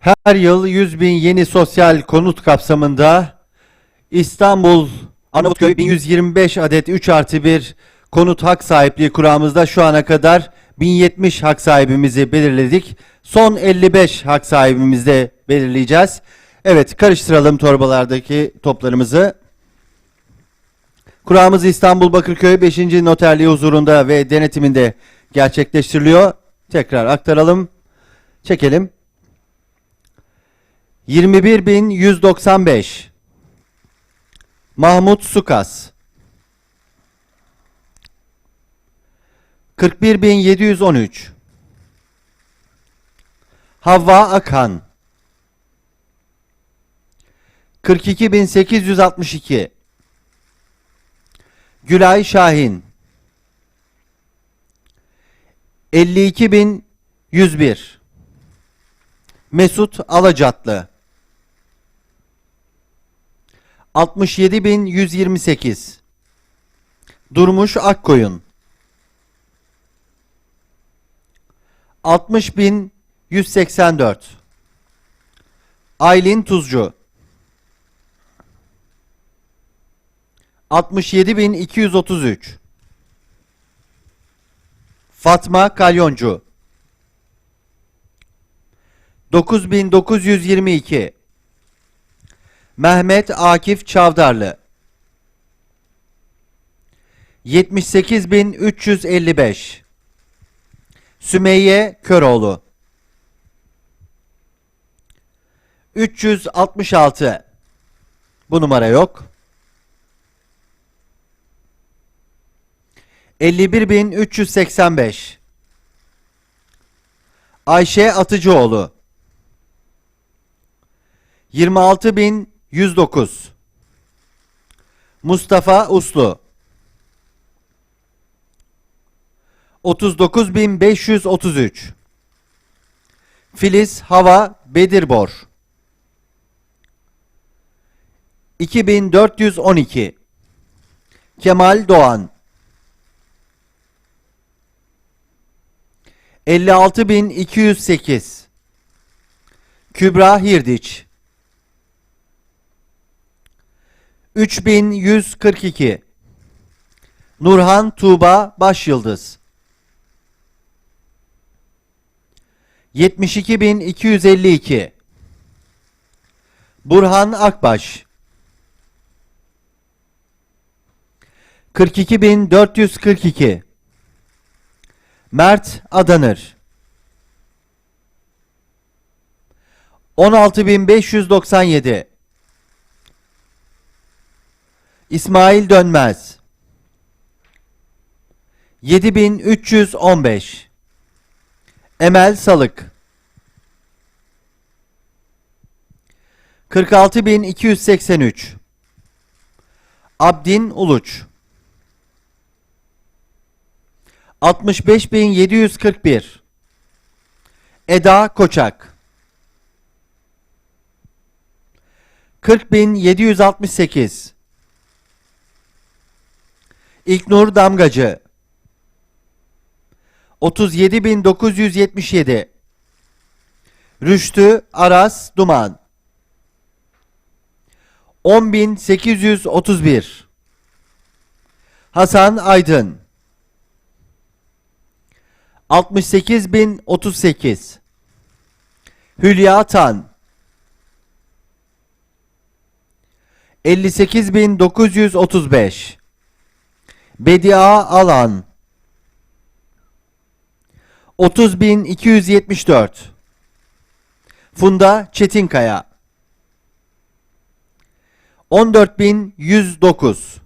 Her yıl 100 bin yeni sosyal konut kapsamında İstanbul Arnavutköy 1125 adet 3 artı 1 konut hak sahipliği kuramızda şu ana kadar 1070 hak sahibimizi belirledik. Son 55 hak sahibimizi de belirleyeceğiz. Evet karıştıralım torbalardaki toplarımızı. Kurağımız İstanbul Bakırköy 5. Noterliği huzurunda ve denetiminde gerçekleştiriliyor. Tekrar aktaralım. Çekelim. 21195 Mahmut Sukas. 41713 Havva Akhan. 42862 Gülay Şahin. 52101 Mesut Alacatlı 67128 Durmuş Akkoyun. 60184 Aylin Tuzcu. 67233 Fatma Kalyoncu. 9922 Mehmet Akif Çavdarlı. 78355 Sümeyye Köroğlu. 366 Bu numara yok. 51385 Ayşe Atıcıoğlu 26109 Mustafa Uslu. 39533 Filiz Hava Bedirbor. 2412 Kemal Doğan. 56208 Kübra Hirdiç 3142 Nurhan Tuğba Başyıldız. 72252 Burhan Akbaş. 42442 Mert Adanır. 16597 İsmail Dönmez. 7315 Emel Salık. 46283 Abdin Uluç. 65741 Eda Koçak. 40768 İlknur Damgacı. 37977 Rüştü Aras Duman. 10831 Hasan Aydın. 68038 Hülya Tan. 58935 Bedia Alan. 30274 Funda Çetinkaya. 14109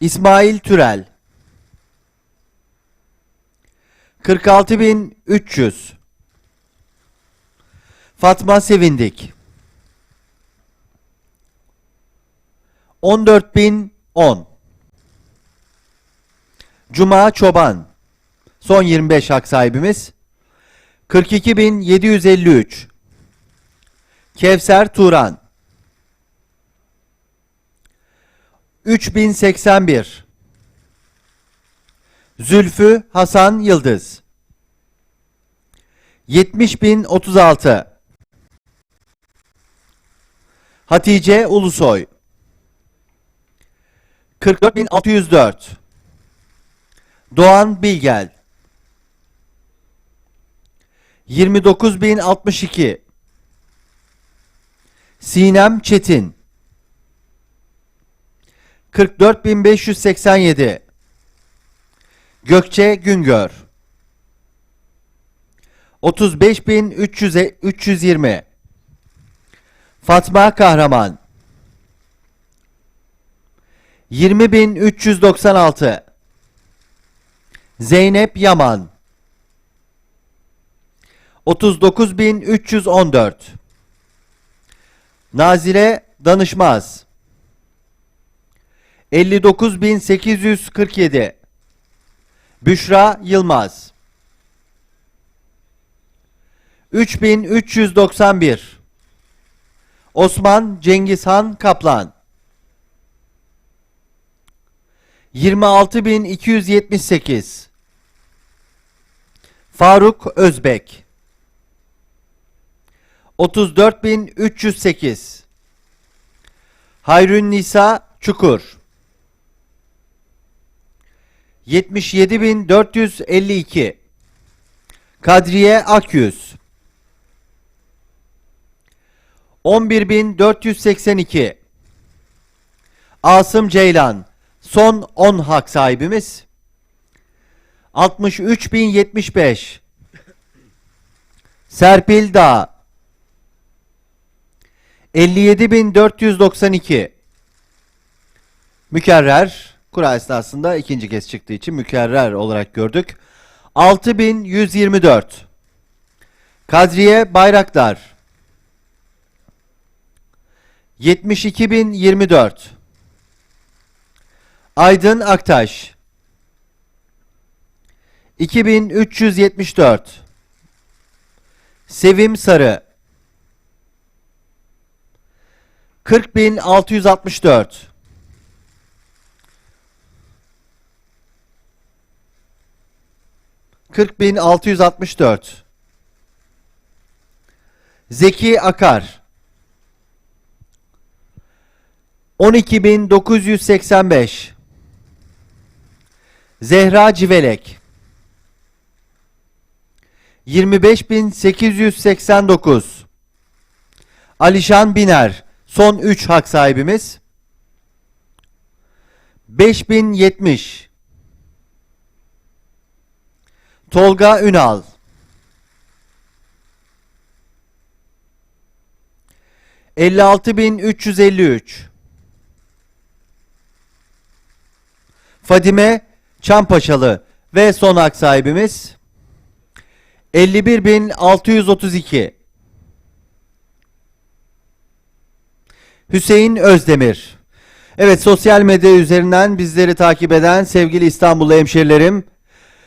İsmail Türel. 46300 Fatma Sevindik. 14010 Cuma Çoban. Son 25 hak sahibimiz. 42753. Kevser Turan. 3081. Zülfü Hasan Yıldız. 70036. Hatice Ulusoy 44604 Doğan Bilgel. 29062 Sinem Çetin. 44587 Gökçe Güngör. 35320 Fatma Kahraman. 20396 Zeynep Yaman. 39314 Nazire Danışmaz. 59847 Büşra Yılmaz. 3391 Osman Cengizhan Kaplan. 26278 Faruk Özbek. 34308 Hayrün Nisa Çukur. 77452 Kadriye Akyüz. 11482 Asım Ceylan. Son 10 hak sahibimiz 63075 Serpil Dağ 57492 Mükerrer kura esnasında ikinci kez çıktığı için mükerrer olarak gördük. 6124 Kadriye Bayraktar 72024 Aydın Aktaş 2374 Sevim Sarı. 40664 40664 Zeki Akar. 12985 Zehra Civelek 25889 Alişan Biner son 3 hak sahibimiz. 5070 Tolga Ünal. 56353 Fadime Çampaşalı ve son hak sahibimiz 51632 Hüseyin Özdemir Evet sosyal medya üzerinden bizleri takip eden sevgili İstanbullu hemşerilerim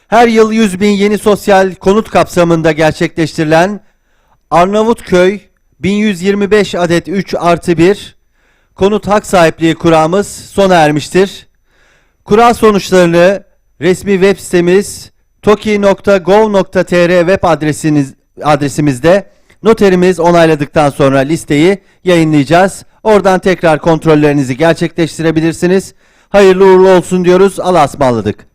her yıl 100 bin yeni sosyal konut kapsamında gerçekleştirilen Arnavutköy 1125 adet 3 artı 1 konut hak sahipliği kuramız sona ermiştir. Kura sonuçlarını resmi web sitemiz toki.gov.tr web adresiniz, adresimizde noterimiz onayladıktan sonra listeyi yayınlayacağız. Oradan tekrar kontrollerinizi gerçekleştirebilirsiniz. Hayırlı uğurlu olsun diyoruz. Allah'a ısmarladık.